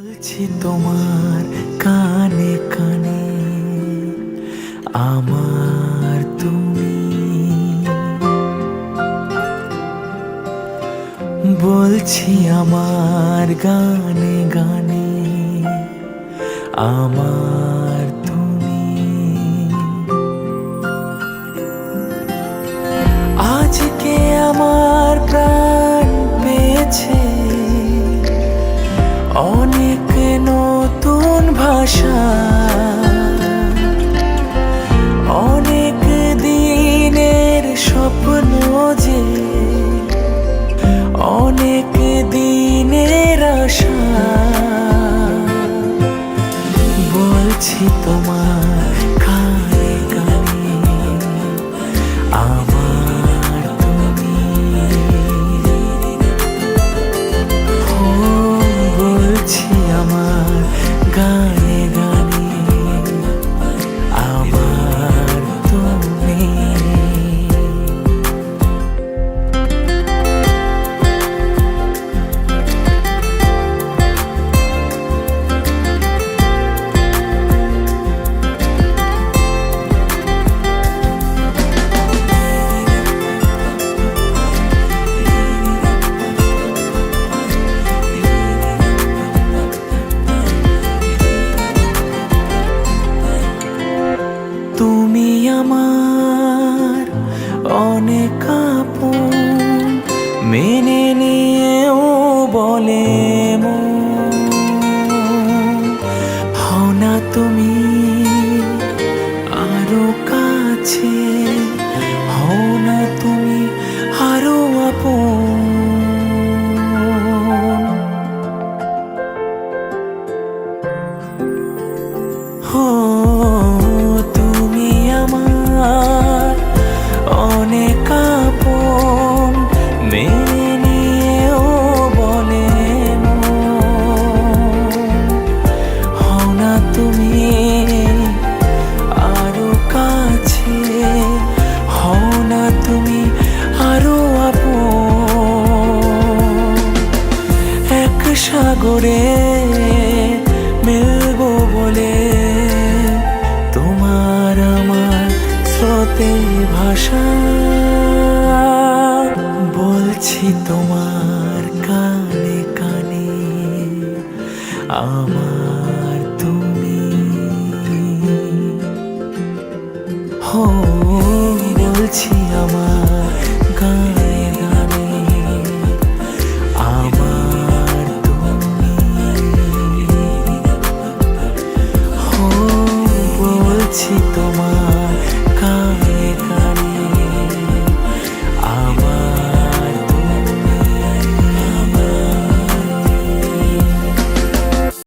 বলছি তোমার কানে কানে আমার তুমি। বলছি আমার গানে গানে আমার বলছি তোমার অনেক আপন মেনে নিয়েও বলে হও না তুমি আরও কাছে। সাগরে মিলবো বলে তোমার আমার স্রোতে ভাষা। বলছি তোমার কানে কানে, আমার তুমি। হো, বলছি হো বলছি তোমার